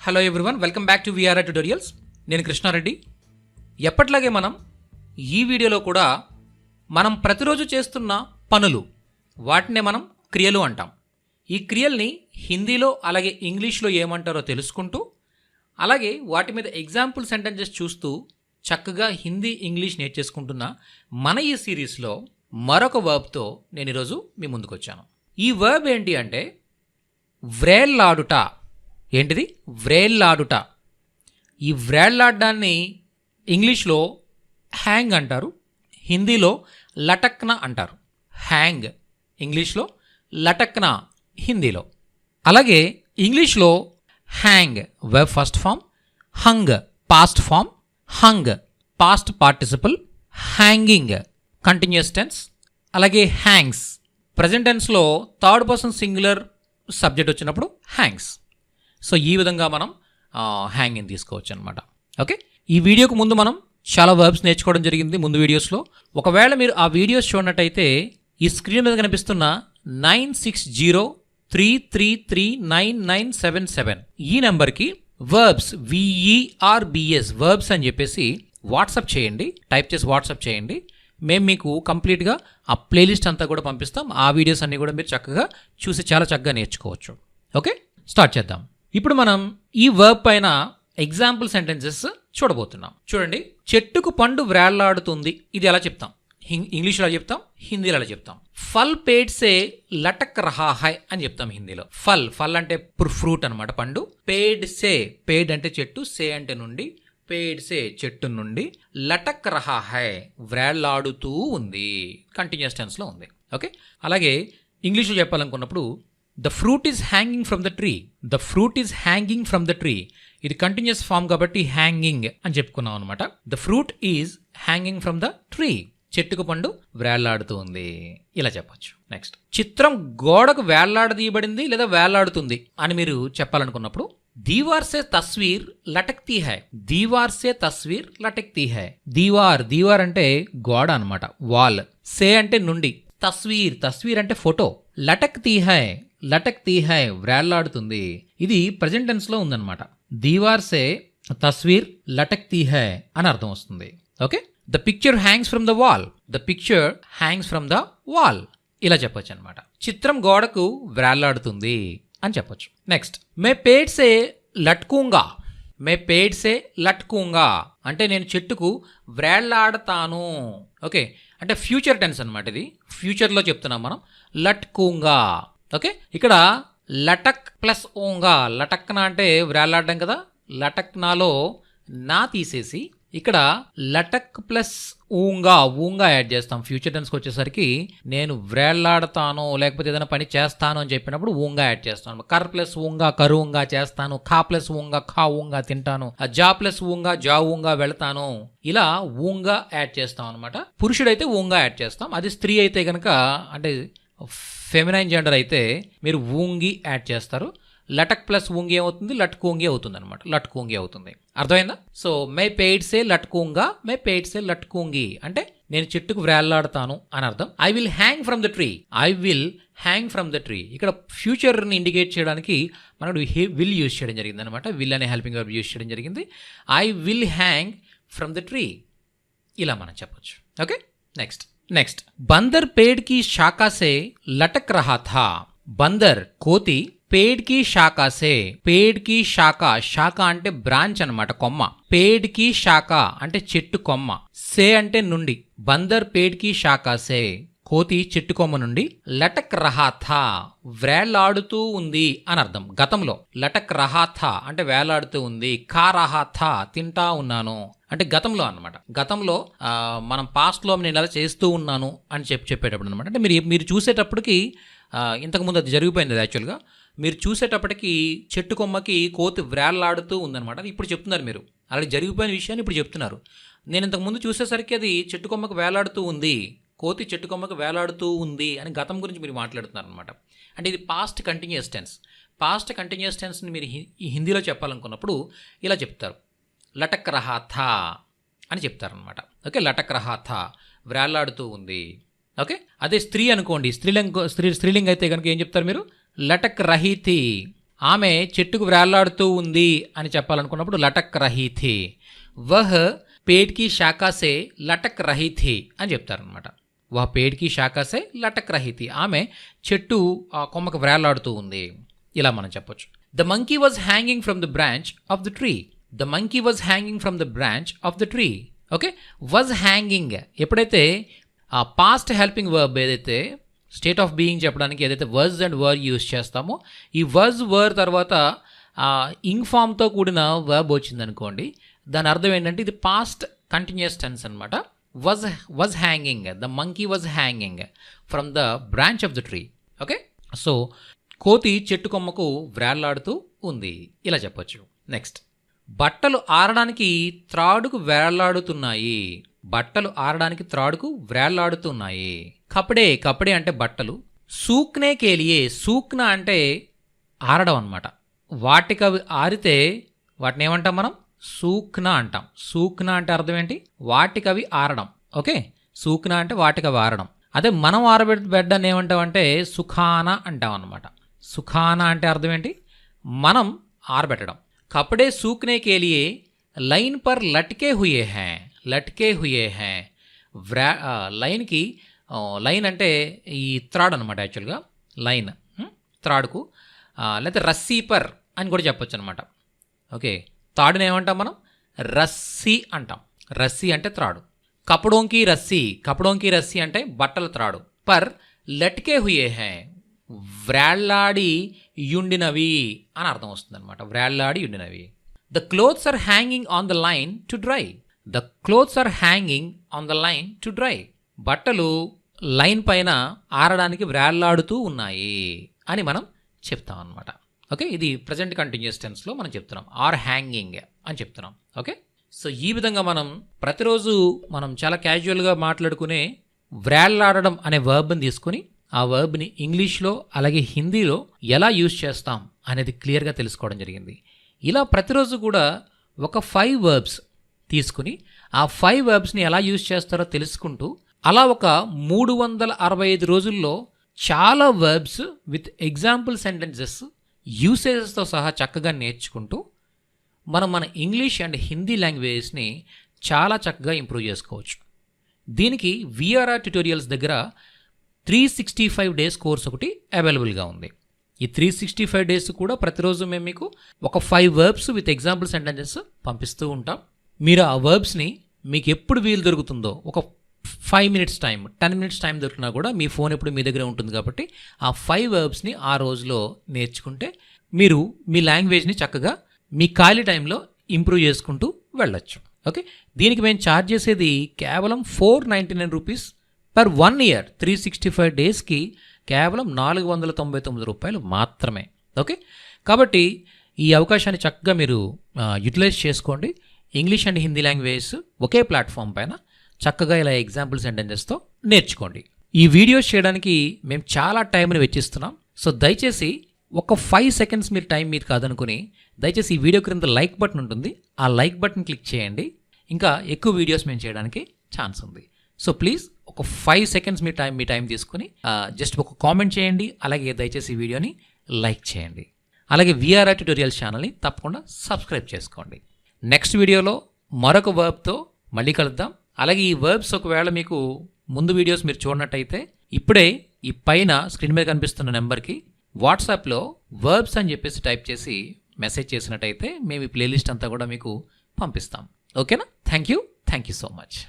Hello everyone welcome back to VRR tutorials నేను కృష్ణారెడ్డి. ఎప్పట్లాగే మనం ఈ వీడియోలో కూడా మనం ప్రతిరోజు చేస్తున్న పనులు వాటినే మనం క్రియలు అంటాం. ఈ క్రియల్ని హిందీలో అలాగే ఇంగ్లీష్లో ఏమంటారో తెలుసుకుంటూ అలాగే వాటి మీద ఎగ్జాంపుల్ సెంటెన్సెస్ చూస్తూ చక్కగా హిందీ ఇంగ్లీష్ నేర్చేసుకుంటున్న మన ఈ సిరీస్లో మరొక వర్బ్తో నేను ఈరోజు మీ ముందుకు వచ్చాను ఈ వర్బ్ ఏంటి అంటే వ్రేళ్ళాడుట ఏంటిది? వ్రేళ్ళాడుట ఈ వ్రేళ్ళాడడాన్ని ఇంగ్లీష్లో హ్యాంగ్ అంటారు హిందీలో లటక్న అంటారు. హ్యాంగ్ ఇంగ్లీష్లో లటక్న హిందీలో. అలాగే ఇంగ్లీష్లో hang verb first form hung past form hung past participle hanging continuous tense అలాగే హ్యాంగ్స్. ప్రజెంట్ టెన్స్లో థర్డ్ పర్సన్ సింగులర్ సబ్జెక్ట్ వచ్చినప్పుడు హ్యాంగ్స్. సో ఈ విధంగా మనం హ్యాంగింగ్ తీసుకోవచ్చు అనమాట ఓకే ఈ వీడియోకు ముందు మనం చాలా వర్బ్స్ నేర్చుకోవడం జరిగింది ముందు వీడియోస్లో ఒకవేళ మీరు ఆ వీడియోస్ చూడనట్టయితే ఈ స్క్రీన్ మీద కనిపిస్తున్న nine six zero three three three nine nine seven seven ఈ నెంబర్కి వర్బ్స్ విఈఆర్బిఎస్ వర్బ్స్ అని చెప్పేసి వాట్సాప్ చేయండి. టైప్ చేసి వాట్సాప్ చేయండి. మేము మీకు కంప్లీట్గా ఆ ప్లేలిస్ట్ అంతా కూడా పంపిస్తాం. ఆ వీడియోస్ అన్నీ కూడా మీరు చక్కగా చూసి చాలా చక్కగా నేర్చుకోవచ్చు. ఓకే స్టార్ట్ చేద్దాం. ఇప్పుడు మనం ఈ వర్బ్ పైన ఎగ్జాంపుల్ సెంటెన్సెస్ చూడబోతున్నాం. చూడండి చెట్టుకు పండు వ్రేళ్ళాడుతుంది. ఇది ఎలా చెప్తాం? ఇంగ్లీష్లో ఎలా చెప్తాం? హిందీలో ఎలా చెప్తాం? ఫల్ పేడ్సే లటక్ రహా హై అని చెప్తాం హిందీలో. ఫల్ ఫల్ అంటే ఫ్రూట్ అన్నమాట పండు. పేడ్ సే పేడ్ అంటే చెట్టు సే అంటే నుండి పేడ్ సే చెట్టు నుండి లటక్ రహా హై వ్రేళ్ళాడుతూ ఉంది. కంటిన్యూస్ టెన్స్లో ఉంది. ఓకే అలాగే ఇంగ్లీష్లో చెప్పాలనుకున్నప్పుడు the fruit is hanging from the tree the fruit is hanging from the tree ఇది కంటిన్యూస్ ఫామ్ కాబట్టి హ్యాంగింగ్ అని చెప్పుకున్నాం అనమాట the fruit is hanging from the tree చెట్టుకు పండు వేళ్ళాడుతూ ఉంది ఇలా చెప్పొచ్చు. నెక్స్ట్ చిత్రం గోడకు వేళ్ళాడదీయబడింది లేదా వేళ్ళాడుతుంది అని మీరు చెప్పాలనుకున్నప్పుడు దీవార్సే తస్వీర్ లటక్తీ హై. దీవార్ సే తస్వీర్ లటక్తీ హై. దీవార్ దీవార్ అంటే గోడ అనమాట వాల్. సే అంటే నుండి. తస్వీర్. తస్వీర్ అంటే ఫోటో. లటక్ హై. లటక్ తీహాయ్ వ్రేళ్ళాడుతుంది. ఇది ప్రజెంట్ ఉందనమాట ఉందన్నమాట. దీవార్ సే తస్వీర్ లటక్ తీహాయ్ అని అర్థం వస్తుంది. Okay? The picture hangs from the wall. The picture hangs from the wall. ఇలా చెప్పొచ్చు అనమాట చిత్రం గోడకు వ్రేళ్ళాడుతుంది అని చెప్పొచ్చు. నెక్స్ట్. మే పేడ్సే లట్కూంగా. మే పేడ్సే లట్కూంగా. అంటే నేను చెట్టుకు వ్రేళ్ళాడతాను. ఓకే? అంటే ఫ్యూచర్ టెన్స్ అనమాట ఇది. ఫ్యూచర్లో చెప్తున్నాం మనం. లట్కూంగా. ఓకే? ఇక్కడ లటక్ ప్లస్ ఓంగా లటక్నా అంటే వ్రేలాడడం కదా? లటక్నాలో నా తీసేసి ఇక్కడ లటక్ ప్లస్ ఊంగా ఊంగా యాడ్ చేస్తాం. ఫ్యూచర్ టెన్స్కి వచ్చేసరికి నేను వ్రేళ్ళాడతాను లేకపోతే ఏదైనా పని చేస్తాను అని చెప్పినప్పుడు ఊంగా యాడ్ చేస్తాను కర్ ప్లస్ ఊంగా కరువుంగా చేస్తాను ఖా ప్లస్ ఊంగా ఖా ఊంగా తింటాను ఆ జా ప్లస్ ఊంగా జా ఊంగా వెళతాను ఇలా ఊంగా యాడ్ చేస్తాం అనమాట. పురుషుడైతే ఊంగా యాడ్ చేస్తాం. అది స్త్రీ అయితే కనుక అంటే ఫెమినైన్ జెండర్ అయితే మీరు ఊంగి యాడ్ చేస్తారు. లటక్ ప్లస్ ఊంగి అవుతుంది లట్కూంగి అవుతుంది అనమాట లట్కూంగి అవుతుంది. అర్థమైందా? సో మే పెయిడ్సే లట్కూంగా మే పెయిడ్సే లట్కూంగి. అంటే నేను చెట్టుకు వ్రేళ్ళాడతాను అని అర్థం. I will hang from the tree I will hang from the tree ఇక్కడ ఫ్యూచర్ని ఇండికేట్ చేయడానికి మనకు విల్ యూజ్ చేయడం జరిగింది అనమాట విల్ అనే హెల్పింగ్ వర్బ్ యూజ్ చేయడం జరిగింది. I will hang from the tree ఇలా మనం చెప్పొచ్చు. ఓకే నెక్స్ట్ నెక్స్ట్ బందర్ పేడ్కి శాఖ లటక్ రహా థా బందర్ కోతి పేడ్కి శాఖ సే పేడ్కి శాఖ శాఖ అంటే బ్రాంచ్ అనమాట కొమ్మ. పేడ్కి శాఖ అంటే చెట్టు కొమ్మ. సే అంటే నుండి. బందర్ పేడ్కి శాఖ సే కోతి చెట్టు కొమ్మ నుండి లటక్ రహాథ వ్రేలాడుతూ ఉంది అని అర్థం గతంలో లటక్ రహాథ అంటే వేలాడుతూ ఉంది ఖా రహాథా తింటా ఉన్నాను అంటే గతంలో అనమాట గతంలో మనం పాస్ట్లో నేను ఇలా చేస్తూ ఉన్నాను అని చెప్పి చెప్పేటప్పుడు అనమాట అంటే మీరు మీరు చూసేటప్పటికి ఇంతకుముందు అది జరిగిపోయింది అది యాక్చువల్గా మీరు చూసేటప్పటికి చెట్టు కొమ్మకి కోతి వ్రేళ్ళాడుతూ ఉందనమాట అది ఇప్పుడు చెప్తున్నారు మీరు. అలా జరిగిపోయిన విషయాన్ని ఇప్పుడు చెప్తున్నారు. నేను ఇంతకుముందు చూసేసరికి అది చెట్టు కొమ్మకు వేలాడుతూ ఉంది కోతి చెట్టు కొమ్మకు వేలాడుతూ ఉంది అని గతం గురించి మీరు మాట్లాడుతున్నారనమాట అంటే ఇది past continuous tense past continuous టెన్స్ని మీరు హి- హిందీలో చెప్పాలనుకున్నప్పుడు ఇలా చెప్తారు. లటక్ రహాథ అని చెప్తారనమాట ఓకే? లటక్ రహాథ వేలాడుతూ ఉంది. ఓకే? అదే స్త్రీ అనుకోండి. స్త్రీలింగ స్త్రీ స్త్రీలింగ్ అయితే కనుక ఏం చెప్తారు మీరు? లటక్ రహితి ఆమె చెట్టుకు వ్రేలాడుతూ ఉంది అని చెప్పాలనుకున్నప్పుడు లటక్ రహీతి వహ్ పేట్కి శాఖాసే లటక్ రహీ అని చెప్తారనమాట వా పేడికి శాఖాసే లటక్ రహితి ఆమె చెట్టు ఆ కొమ్మకు వ్రేలాడుతూ ఉంది. ఇలా మనం చెప్పొచ్చు. The monkey was hanging from the branch of the tree the monkey was hanging from the branch of the tree okay was hanging ఎప్పుడైతే ఆ పాస్ట్ హెల్పింగ్ వర్బ్ ఏదైతే స్టేట్ ఆఫ్ బీయింగ్ చెప్పడానికి ఏదైతే వర్జ్ అండ్ వర్ యూస్ చేస్తామో ఈ verge వర్ తర్వాత ఇంగ్ ఫామ్తో కూడిన verb వచ్చిందనుకోండి దాని అర్థం ఏంటంటే ఇది పాస్ట్ కంటిన్యూస్ టెన్స్ అనమాట was was hanging the monkey was hanging from the branch of the tree okay so కోతి చెట్టు కొమ్మకు వ్రేళ్ళాడుతూ ఉంది. ఇలా చెప్పొచ్చు. నెక్స్ట్ బట్టలు ఆరడానికి త్రాడుకు వేళ్ళాడుతున్నాయి. బట్టలు ఆరడానికి త్రాడుకు వ్రేళ్ళాడుతున్నాయి కపడే కపడే అంటే బట్టలు. సూక్నే కేలియే సూక్న అంటే ఆరడం అనమాట వాటికి అవి ఆరితే వాటిని ఏమంటాం మనం? సూక్న అంటాం. సూక్న అంటే అర్థం ఏంటి? వాటికవి ఆరడం. ఓకే? సూక్న అంటే వాటికవి ఆరడం. అదే మనం ఆరబెట్టడాన్ని ఏమంటామంటే సుఖాన అంటాం అనమాట సుఖాన అంటే అర్థం ఏంటి? మనం ఆరబెట్టడం. కప్పుడే సూక్నే కేలియే లైన్ పర్ లట్కే హుయే హ్యా లట్కే హుయే హ్యా వ్రా లైన్కి లైన్ అంటే ఈ త్రాడ్ అనమాట యాక్చువల్గా. లైన్ త్రాడ్కు లేకపోతే రస్సీపర్ అని కూడా చెప్పొచ్చు అనమాట ఓకే? తాడుని ఏమంటాం మనం? రస్సీ అంటాం. రస్సీ అంటే త్రాడు. కపడోంకి రస్సీ కపడోంకి రస్సీ అంటే బట్టల త్రాడు. పర్ లట్కే హుయే హే వ్రాళ్ళాడి యుండినవి అని అర్థం వస్తుంది అనమాట వ్రాళ్ళాడి యుండినవి. The clothes are hanging on the line to dry. The clothes are hanging on the line to dry. బట్టలు లైన్ పైన ఆరడానికి వ్రాళ్ళాడుతూ ఉన్నాయి అని మనం చెప్తాం అనమాట ఓకే? ఇది ప్రజెంట్ కంటిన్యూస్ టెన్స్లో మనం చెప్తున్నాం. ఆర్ హ్యాంగింగ్ అని చెప్తున్నాం. ఓకే? సో ఈ విధంగా మనం ప్రతిరోజు మనం చాలా క్యాజువల్గా మాట్లాడుకునే వ్రాళ్ళాడడం అనే వర్బ్ని తీసుకొని ఆ వర్బ్ని ఇంగ్లీష్లో అలాగే హిందీలో ఎలా యూజ్ చేస్తాం అనేది క్లియర్గా తెలుసుకోవడం జరిగింది. ఇలా ప్రతిరోజు కూడా ఒక ఫైవ్ వర్బ్స్ తీసుకుని ఆ ఫైవ్ వర్బ్స్ని ఎలా యూజ్ చేస్తారో తెలుసుకుంటూ అలా ఒక మూడు వందల అరవై ఐదు రోజుల్లో చాలా వర్బ్స్ విత్ ఎగ్జాంపుల్ సెంటెన్సెస్ యూసేజెస్తో సహా చక్కగా నేర్చుకుంటూ మనం మన ఇంగ్లీష్ అండ్ హిందీ లాంగ్వేజెస్ని చాలా చక్కగా ఇంప్రూవ్ చేసుకోవచ్చు. దీనికి విఆర్ఆర్ ట్యుటోరియల్స్ దగ్గర three sixty five days course ఒకటి అవైలబుల్గా ఉంది. ఈ త్రీ సిక్స్టీ ఫైవ్ డేస్ కూడా ప్రతిరోజు మేము మీకు ఒక five verbs with example sentences పంపిస్తూ ఉంటాం. మీరు ఆ వర్బ్స్ని మీకు ఎప్పుడు వీలు దొరుకుతుందో ఒక five minutes time ten minutes time దొరికినా కూడా మీ ఫోన్ ఎప్పుడు మీ దగ్గర ఉంటుంది కాబట్టి ఆ ఫైవ్ వర్బ్స్ని ఆ రోజులో నేర్చుకుంటే మీరు మీ లాంగ్వేజ్ని చక్కగా మీ ఖాళీ టైంలో ఇంప్రూవ్ చేసుకుంటూ వెళ్ళొచ్చు. ఓకే దీనికి మేము ఛార్జ్ చేసేది కేవలం four ninety nine rupees per one year three sixty five డేస్కి కేవలం నాలుగు వందల తొంభై తొమ్మిది రూపాయలు మాత్రమే. ఓకే కాబట్టి ఈ అవకాశాన్ని చక్కగా మీరు యూటిలైజ్ చేసుకోండి. ఇంగ్లీష్ అండ్ హిందీ లాంగ్వేజ్ ఒకే ప్లాట్ఫామ్ పైన చక్కగా ఇలా ఎగ్జాంపుల్ సెంటెన్సెస్తో నేర్చుకోండి. ఈ వీడియోస్ చేయడానికి మేము చాలా టైంని వెచ్చిస్తున్నాం. సో దయచేసి ఒక ఫైవ్ సెకండ్స్ మీరు టైం మీరు కాదనుకుని దయచేసి ఈ వీడియో క్రింద లైక్ బటన్ ఉంటుంది. ఆ లైక్ బటన్ క్లిక్ చేయండి. ఇంకా ఎక్కువ వీడియోస్ మేము చేయడానికి ఛాన్స్ ఉంది. సో ప్లీజ్ ఒక ఫైవ్ సెకండ్స్ మీ టైం మీ టైం తీసుకుని జస్ట్ ఒక కామెంట్ చేయండి. అలాగే దయచేసి ఈ వీడియోని లైక్ చేయండి. అలాగే విఆర్ఆర్ ట్యూటోరియల్ ఛానల్ని తప్పకుండా సబ్స్క్రైబ్ చేసుకోండి. నెక్స్ట్ వీడియోలో మరొక వర్బ్తో మళ్ళీ కలుద్దాం. అలాగే ఈ వర్బ్స్ ఒకవేళ మీకు ముందు వీడియోస్ మీరు చూడనట్టయితే ఇప్పుడే ఈ పైన స్క్రీన్ మీద కనిపిస్తున్న నెంబర్కి వాట్సాప్లో వర్బ్స్ అని చెప్పేసి టైప్ చేసి మెసేజ్ చేసినట్టయితే మేము ఈ ప్లేలిస్ట్ అంతా కూడా మీకు పంపిస్తాం. ఓకేనా thank you thank you so much